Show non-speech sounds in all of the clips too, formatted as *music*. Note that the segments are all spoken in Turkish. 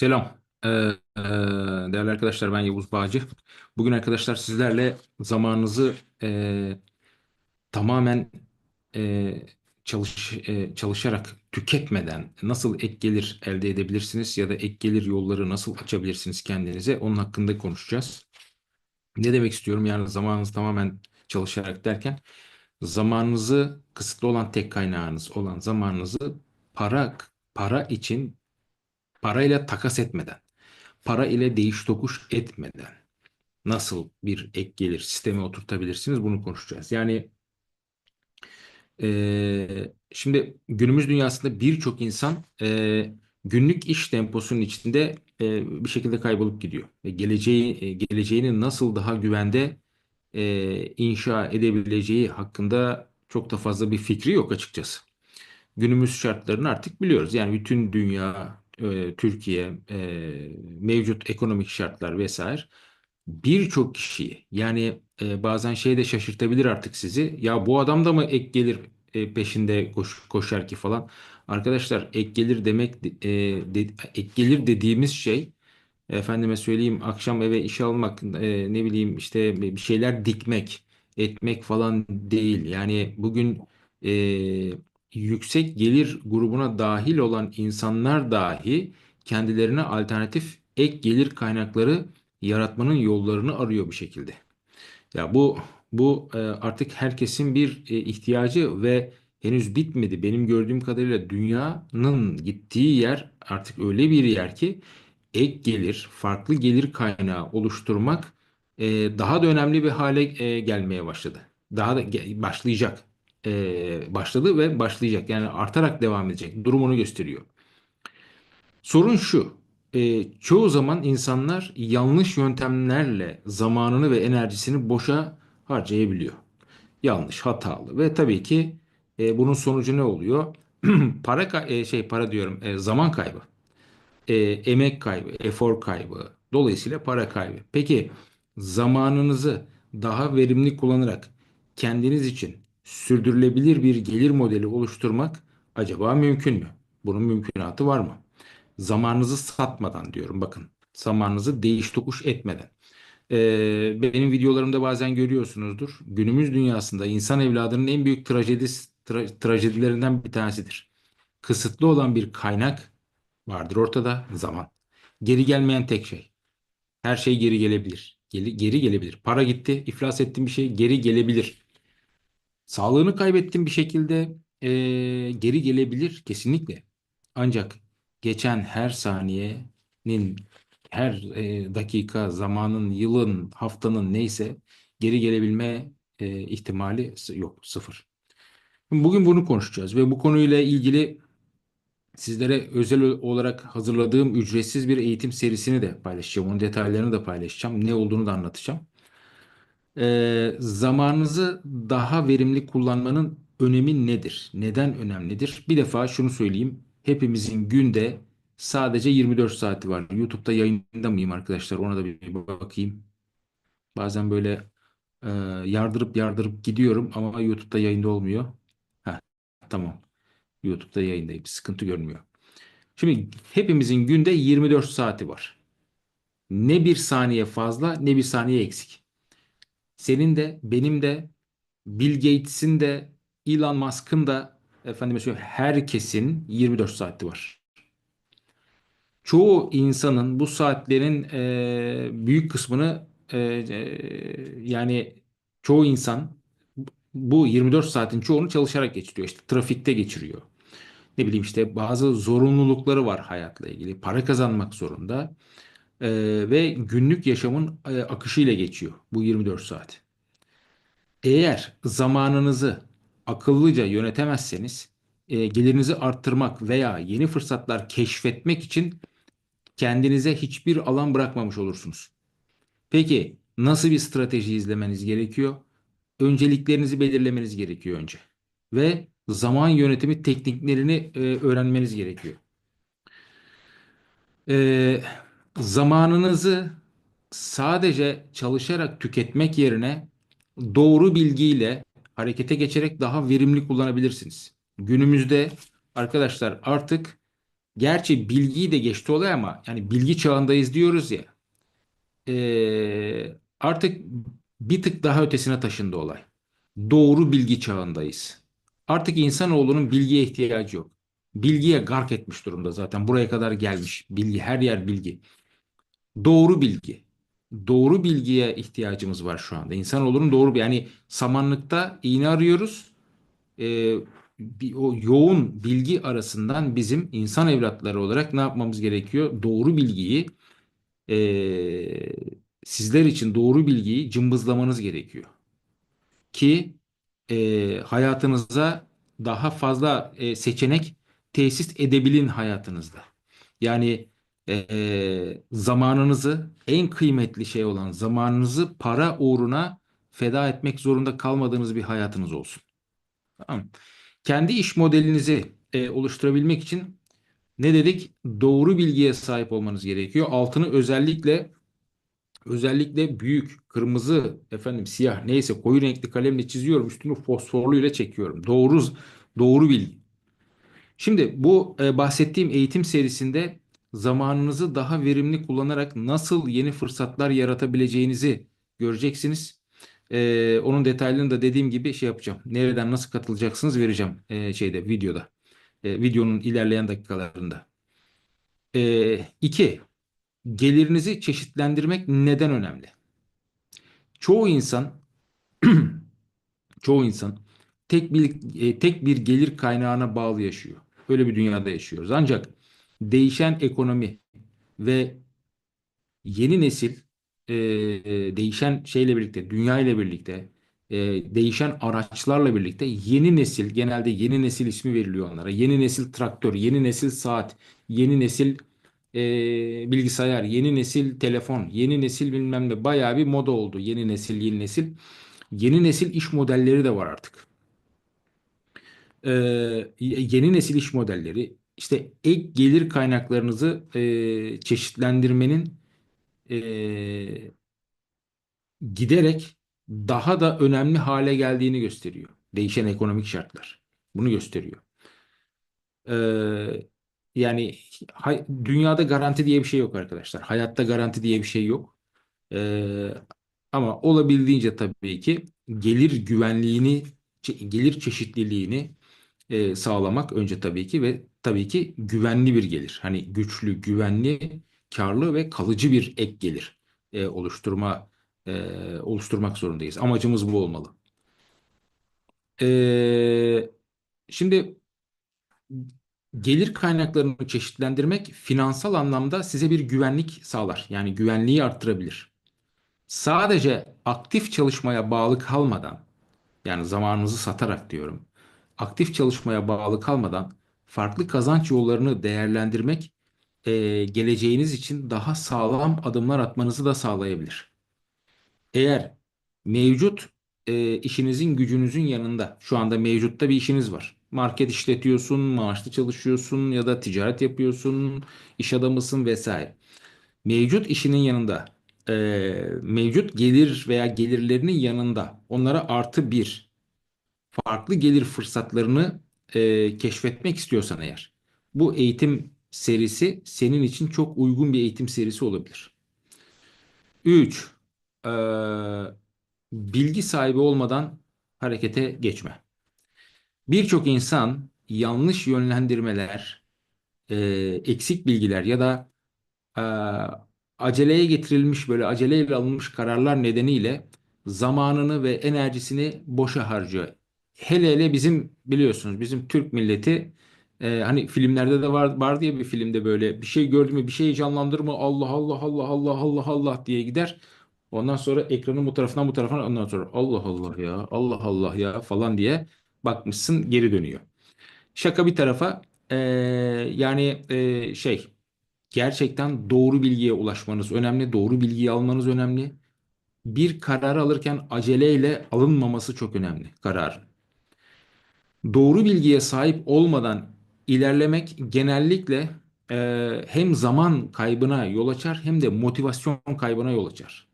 Selam. Ee, e, değerli arkadaşlar ben Yavuz Bağcı. Bugün arkadaşlar sizlerle zamanınızı e, tamamen e, çalış e, çalışarak tüketmeden nasıl ek gelir elde edebilirsiniz ya da ek gelir yolları nasıl açabilirsiniz kendinize onun hakkında konuşacağız. Ne demek istiyorum? Yani zamanınızı tamamen çalışarak derken zamanınızı kısıtlı olan tek kaynağınız olan zamanınızı para para için parayla takas etmeden para ile değiş tokuş etmeden nasıl bir ek gelir sistemi oturtabilirsiniz bunu konuşacağız. Yani e, şimdi günümüz dünyasında birçok insan e, günlük iş temposunun içinde e, bir şekilde kaybolup gidiyor. Ve geleceği e, geleceğini nasıl daha güvende e, inşa edebileceği hakkında çok da fazla bir fikri yok açıkçası. Günümüz şartlarını artık biliyoruz. Yani bütün dünya, Türkiye, mevcut ekonomik şartlar vesaire birçok kişiyi yani bazen şey de şaşırtabilir artık sizi. Ya bu adam da mı ek gelir peşinde koş, koşar ki falan. Arkadaşlar ek gelir demek de, ek gelir dediğimiz şey efendime söyleyeyim akşam eve iş almak ne bileyim işte bir şeyler dikmek etmek falan değil. Yani bugün e, yüksek gelir grubuna dahil olan insanlar dahi kendilerine alternatif ek gelir kaynakları yaratmanın yollarını arıyor bir şekilde. Ya bu bu e, artık herkesin bir e, ihtiyacı ve henüz bitmedi. Benim gördüğüm kadarıyla dünyanın gittiği yer artık öyle bir yer ki ek gelir, farklı gelir kaynağı oluşturmak e, daha da önemli bir hale gelmeye başladı. Daha da başlayacak. E, başladı ve başlayacak. Yani artarak devam edecek. Durumunu gösteriyor. Sorun şu. e, çoğu zaman insanlar yanlış yöntemlerle zamanını ve enerjisini boşa harcayabiliyor. Yanlış, hatalı ve tabii ki e, bunun sonucu ne oluyor? *clears throat* Para e, şey para diyorum, e, zaman kaybı e, emek kaybı, efor kaybı, dolayısıyla para kaybı. Peki zamanınızı daha verimli kullanarak kendiniz için sürdürülebilir bir gelir modeli oluşturmak acaba mümkün mü? Bunun mümkünatı var mı? Zamanınızı satmadan diyorum bakın. Zamanınızı değiş tokuş etmeden. Ee, benim videolarımda bazen görüyorsunuzdur. Günümüz dünyasında insan evladının en büyük trajedisi, tra- trajedilerinden bir tanesidir. Kısıtlı olan bir kaynak vardır ortada zaman. Geri gelmeyen tek şey. Her şey geri gelebilir. Geri, geri gelebilir. Para gitti, iflas ettiğin bir şey geri gelebilir. Sağlığını kaybettiğin bir şekilde eee, geri gelebilir kesinlikle. Ancak geçen her saniyenin, her eee, dakika, zamanın, yılın, haftanın neyse geri gelebilme eee, ihtimali yok, sıfır. Bugün bunu konuşacağız ve bu konuyla ilgili Sizlere özel olarak hazırladığım ücretsiz bir eğitim serisini de paylaşacağım. Onun detaylarını da paylaşacağım. Ne olduğunu da anlatacağım. Ee, zamanınızı daha verimli kullanmanın önemi nedir? Neden önemlidir? Bir defa şunu söyleyeyim. Hepimizin günde sadece 24 saati var. YouTube'da yayında mıyım arkadaşlar? Ona da bir bakayım. Bazen böyle e, yardırıp yardırıp gidiyorum ama YouTube'da yayında olmuyor. Heh, tamam. YouTube'da yayındayım. Sıkıntı görünmüyor. Şimdi hepimizin günde 24 saati var. Ne bir saniye fazla ne bir saniye eksik. Senin de benim de Bill Gates'in de Elon Musk'ın da efendime söyleyeyim herkesin 24 saati var. Çoğu insanın bu saatlerin e, büyük kısmını e, e, yani çoğu insan bu 24 saatin çoğunu çalışarak geçiriyor. İşte trafikte geçiriyor. Ne bileyim işte bazı zorunlulukları var hayatla ilgili. Para kazanmak zorunda. Ee, ve günlük yaşamın e, akışıyla geçiyor bu 24 saat. Eğer zamanınızı akıllıca yönetemezseniz e, gelirinizi arttırmak veya yeni fırsatlar keşfetmek için kendinize hiçbir alan bırakmamış olursunuz. Peki nasıl bir strateji izlemeniz gerekiyor? Önceliklerinizi belirlemeniz gerekiyor önce. Ve zaman yönetimi tekniklerini e, öğrenmeniz gerekiyor. E, zamanınızı sadece çalışarak tüketmek yerine doğru bilgiyle harekete geçerek daha verimli kullanabilirsiniz. Günümüzde arkadaşlar artık Gerçi bilgiyi de geçti olay ama yani bilgi çağındayız diyoruz ya. Ee, artık bir tık daha ötesine taşındı olay. Doğru bilgi çağındayız. Artık insanoğlunun bilgiye ihtiyacı yok. Bilgiye gark etmiş durumda zaten. Buraya kadar gelmiş. Bilgi, her yer bilgi. Doğru bilgi. Doğru bilgiye ihtiyacımız var şu anda. İnsanoğlunun doğru yani samanlıkta iğne arıyoruz. Ee, bir, o yoğun bilgi arasından bizim insan evlatları olarak ne yapmamız gerekiyor? Doğru bilgiyi e, sizler için doğru bilgiyi cımbızlamanız gerekiyor. Ki e, hayatınıza daha fazla e, seçenek tesis edebilin hayatınızda. Yani e, zamanınızı en kıymetli şey olan zamanınızı para uğruna feda etmek zorunda kalmadığınız bir hayatınız olsun. Tamam. Kendi iş modelinizi e, oluşturabilmek için ne dedik? Doğru bilgiye sahip olmanız gerekiyor. Altını özellikle özellikle büyük kırmızı efendim siyah neyse koyu renkli kalemle çiziyorum. Üstünü fosforlu ile çekiyorum. Doğru doğru bilgi. Şimdi bu e, bahsettiğim eğitim serisinde zamanınızı daha verimli kullanarak nasıl yeni fırsatlar yaratabileceğinizi göreceksiniz. E, onun detaylarını da dediğim gibi şey yapacağım. Nereden nasıl katılacaksınız vereceğim e, şeyde videoda. E, videonun ilerleyen dakikalarında. E, gelirinizi çeşitlendirmek neden önemli? Çoğu insan *clears throat* çoğu insan tek bir e, tek bir gelir kaynağına bağlı yaşıyor. Öyle bir dünyada yaşıyoruz. Ancak değişen ekonomi ve yeni nesil e, e, değişen şeyle birlikte, dünya ile birlikte, e, değişen araçlarla birlikte yeni nesil, genelde yeni nesil ismi veriliyor onlara. Yeni nesil traktör, yeni nesil saat, yeni nesil e, bilgisayar, yeni nesil telefon, yeni nesil bilmem ne bayağı bir moda oldu. Yeni nesil, yeni nesil. Yeni nesil iş modelleri de var artık. E, yeni nesil iş modelleri işte ek gelir kaynaklarınızı e, çeşitlendirmenin e, giderek daha da önemli hale geldiğini gösteriyor. Değişen ekonomik şartlar. Bunu gösteriyor. Ee, yani hay- dünyada garanti diye bir şey yok arkadaşlar. Hayatta garanti diye bir şey yok. Ee, ama olabildiğince tabii ki gelir güvenliğini, gelir çeşitliliğini e, sağlamak önce tabii ki ve tabii ki güvenli bir gelir. Hani güçlü, güvenli, karlı ve kalıcı bir ek gelir e, oluşturma e, oluşturmak zorundayız. Amacımız bu olmalı. E, şimdi gelir kaynaklarını çeşitlendirmek finansal anlamda size bir güvenlik sağlar. Yani güvenliği arttırabilir. Sadece aktif çalışmaya bağlı kalmadan yani zamanınızı satarak diyorum. Aktif çalışmaya bağlı kalmadan farklı kazanç yollarını değerlendirmek e, geleceğiniz için daha sağlam adımlar atmanızı da sağlayabilir. Eğer mevcut e, işinizin gücünüzün yanında şu anda mevcutta bir işiniz var. Market işletiyorsun, maaşlı çalışıyorsun ya da ticaret yapıyorsun, iş adamısın vesaire. Mevcut işinin yanında e, mevcut gelir veya gelirlerinin yanında onlara artı bir farklı gelir fırsatlarını e, keşfetmek istiyorsan eğer bu eğitim serisi senin için çok uygun bir eğitim serisi olabilir. 3. bilgi sahibi olmadan harekete geçme. Birçok insan yanlış yönlendirmeler, e, eksik bilgiler ya da e, aceleye getirilmiş böyle aceleyle alınmış kararlar nedeniyle zamanını ve enerjisini boşa harcıyor. Hele hele bizim biliyorsunuz bizim Türk milleti e, hani filmlerde de var, var diye bir filmde böyle bir şey gördü mü bir şey canlandırma Allah Allah Allah Allah Allah Allah diye gider. Ondan sonra ekranın bu tarafından bu tarafına ondan sonra Allah Allah ya Allah Allah ya falan diye bakmışsın geri dönüyor. Şaka bir tarafa e, yani e, şey gerçekten doğru bilgiye ulaşmanız önemli. Doğru bilgiyi almanız önemli. Bir karar alırken aceleyle alınmaması çok önemli karar. Doğru bilgiye sahip olmadan ilerlemek genellikle e, hem zaman kaybına yol açar hem de motivasyon kaybına yol açar.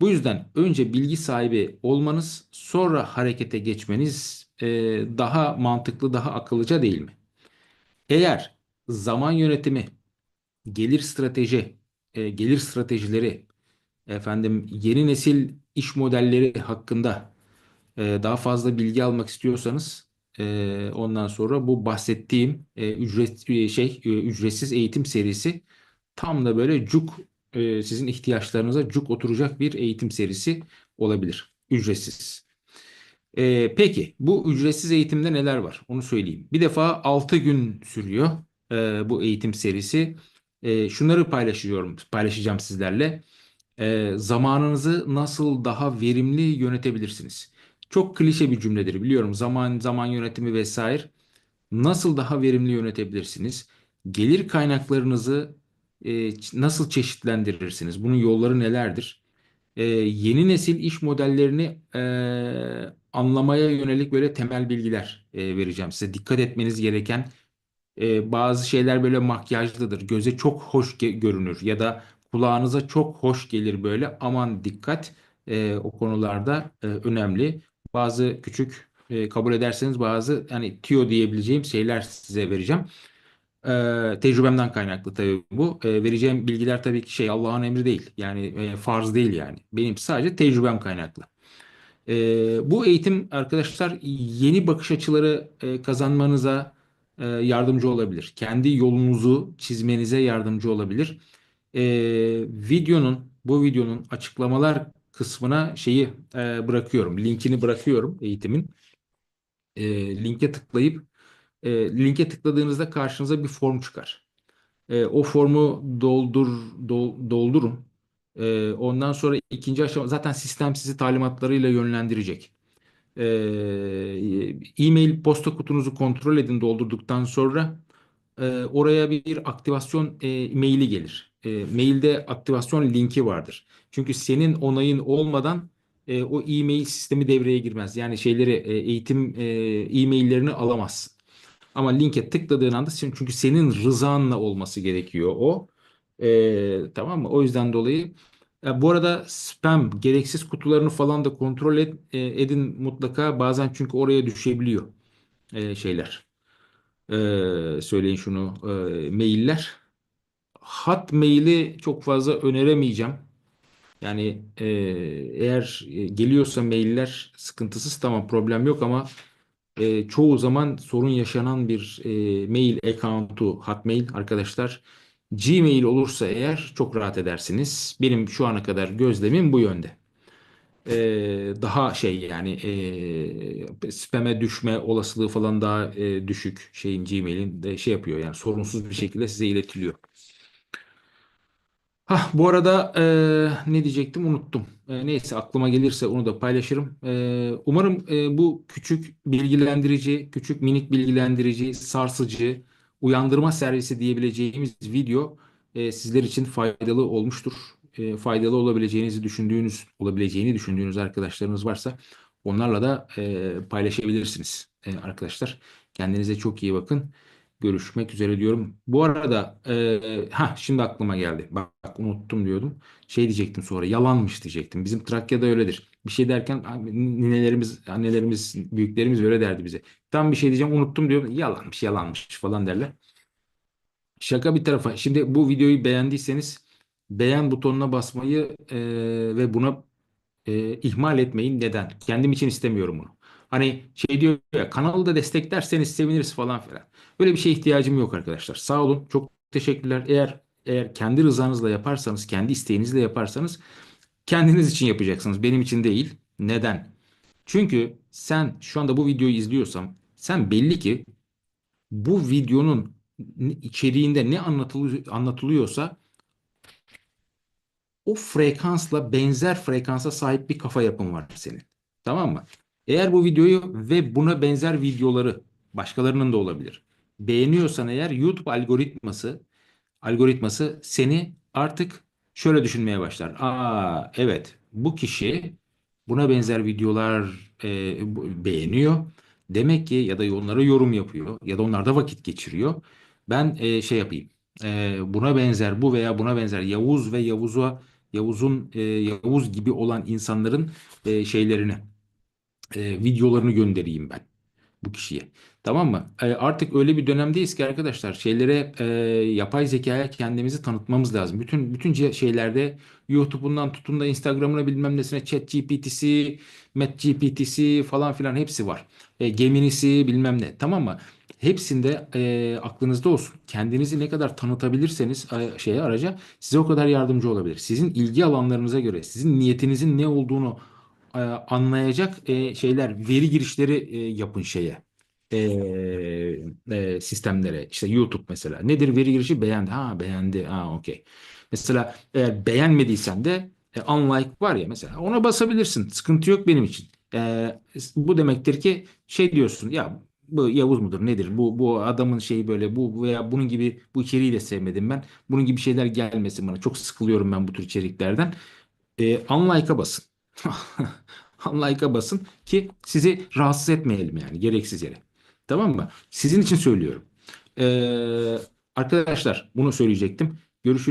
Bu yüzden önce bilgi sahibi olmanız, sonra harekete geçmeniz e, daha mantıklı, daha akıllıca değil mi? Eğer zaman yönetimi, gelir strateji, e, gelir stratejileri, efendim yeni nesil iş modelleri hakkında e, daha fazla bilgi almak istiyorsanız ondan sonra bu bahsettiğim ücret şey ücretsiz eğitim serisi tam da böyle cuk sizin ihtiyaçlarınıza cuk oturacak bir eğitim serisi olabilir. Ücretsiz. Peki bu ücretsiz eğitimde neler var? Onu söyleyeyim. Bir defa 6 gün sürüyor bu eğitim serisi. Şunları paylaşıyorum, paylaşacağım sizlerle. Zamanınızı nasıl daha verimli yönetebilirsiniz? Çok klişe bir cümledir biliyorum. Zaman zaman yönetimi vesaire. Nasıl daha verimli yönetebilirsiniz? Gelir kaynaklarınızı e, nasıl çeşitlendirirsiniz? Bunun yolları nelerdir? E, yeni nesil iş modellerini e, anlamaya yönelik böyle temel bilgiler e, vereceğim size. Dikkat etmeniz gereken e, bazı şeyler böyle makyajlıdır. Göze çok hoş görünür ya da kulağınıza çok hoş gelir böyle. Aman dikkat e, o konularda e, önemli. Bazı küçük e, kabul ederseniz bazı hani tüyo diyebileceğim şeyler size vereceğim. E, tecrübemden kaynaklı tabii bu. E, vereceğim bilgiler tabii ki şey Allah'ın emri değil. Yani e, farz değil yani. Benim sadece tecrübem kaynaklı. Ee, bu eğitim arkadaşlar yeni bakış açıları e, kazanmanıza e, yardımcı olabilir. Kendi yolunuzu çizmenize yardımcı olabilir. Ee, videonun, bu videonun açıklamalar kısmına şeyi e, bırakıyorum. Linkini bırakıyorum eğitimin. E, linke tıklayıp e, linke tıkladığınızda karşınıza bir form çıkar. E, o formu doldur dol- doldurun. E, ondan sonra ikinci aşama zaten sistem sizi talimatlarıyla yönlendirecek. E, e-mail posta kutunuzu kontrol edin doldurduktan sonra e, oraya bir aktivasyon e, maili gelir. E, mailde aktivasyon linki vardır. Çünkü senin onayın olmadan e, o e-mail sistemi devreye girmez. Yani şeyleri e, eğitim e, e-maillerini alamaz. Ama linke tıkladığın anda sen- çünkü senin rızanla olması gerekiyor o. Ee, tamam mı? O yüzden dolayı ya bu arada spam gereksiz kutularını falan da kontrol et, e, edin mutlaka. Bazen çünkü oraya düşebiliyor e, şeyler. Ee, söyleyin şunu e, mailler. Hat maili çok fazla öneremeyeceğim. Yani e, eğer e, geliyorsa mailler sıkıntısız tamam problem yok ama e, çoğu zaman sorun yaşanan bir e, mail account'u Hotmail arkadaşlar. Gmail olursa eğer çok rahat edersiniz. Benim şu ana kadar gözlemim bu yönde. E, daha şey yani e, spam'e düşme olasılığı falan daha e, düşük şeyin Gmail'in de şey yapıyor yani sorunsuz bir şekilde size iletiliyor. Hah, bu arada e, ne diyecektim unuttum. E, neyse aklıma gelirse onu da paylaşırım. E, umarım e, bu küçük bilgilendirici, küçük minik bilgilendirici, sarsıcı, uyandırma servisi diyebileceğimiz video e, sizler için faydalı olmuştur. E, faydalı olabileceğinizi düşündüğünüz, olabileceğini düşündüğünüz arkadaşlarınız varsa onlarla da e, paylaşabilirsiniz e, arkadaşlar. Kendinize çok iyi bakın. Görüşmek üzere diyorum. Bu arada e, ha şimdi aklıma geldi. Bak, unuttum diyordum. Şey diyecektim sonra yalanmış diyecektim. Bizim Trakya'da öyledir. Bir şey derken ninelerimiz, annelerimiz, büyüklerimiz öyle derdi bize. Tam bir şey diyeceğim unuttum diyorum. Yalanmış, yalanmış falan derler. Şaka bir tarafa. Şimdi bu videoyu beğendiyseniz beğen butonuna basmayı e, ve buna e, ihmal etmeyin. Neden? Kendim için istemiyorum bunu. Hani şey diyor ya kanalı da desteklerseniz seviniriz falan filan. Böyle bir şeye ihtiyacım yok arkadaşlar. Sağ olun. Çok teşekkürler. Eğer eğer kendi rızanızla yaparsanız, kendi isteğinizle yaparsanız kendiniz için yapacaksınız. Benim için değil. Neden? Çünkü sen şu anda bu videoyu izliyorsam sen belli ki bu videonun içeriğinde ne anlatılıyor, anlatılıyorsa o frekansla benzer frekansa sahip bir kafa yapın var senin. Tamam mı? Eğer bu videoyu ve buna benzer videoları başkalarının da olabilir. Beğeniyorsan eğer YouTube algoritması algoritması seni artık şöyle düşünmeye başlar. Aa evet bu kişi buna benzer videolar e, beğeniyor. Demek ki ya da onlara yorum yapıyor ya da onlarda vakit geçiriyor. Ben e, şey yapayım. E, buna benzer bu veya buna benzer Yavuz ve Yavuz'a Yavuz'un e, Yavuz gibi olan insanların e, şeylerini e, videolarını göndereyim ben bu kişiye. Tamam mı? E, artık öyle bir dönemdeyiz ki arkadaşlar şeylere e, yapay zekaya kendimizi tanıtmamız lazım. Bütün bütün şeylerde YouTube'undan tutun da Instagram'ına bilmem nesine ChatGPT'si, MetGPT'si falan filan hepsi var. E, Gemini'si bilmem ne. Tamam mı? Hepsinde e, aklınızda olsun. Kendinizi ne kadar tanıtabilirseniz e, şeye araca size o kadar yardımcı olabilir. Sizin ilgi alanlarınıza göre, sizin niyetinizin ne olduğunu e, anlayacak e, şeyler, veri girişleri e, yapın şeye e, e, sistemlere. İşte YouTube mesela. Nedir veri girişi? Beğendi. Ha beğendi. Ha okey. Mesela eğer beğenmediysen de e, unlike var ya mesela ona basabilirsin. Sıkıntı yok benim için. E, bu demektir ki şey diyorsun ya bu Yavuz mudur nedir? Bu bu adamın şeyi böyle bu veya bunun gibi bu içeriği de sevmedim ben. Bunun gibi şeyler gelmesin bana. Çok sıkılıyorum ben bu tür içeriklerden. E, unlike'a basın. *laughs* Unlike'a basın ki sizi rahatsız etmeyelim yani gereksiz yere. Tamam mı? Sizin için söylüyorum. Ee, arkadaşlar bunu söyleyecektim. Görüşürüz.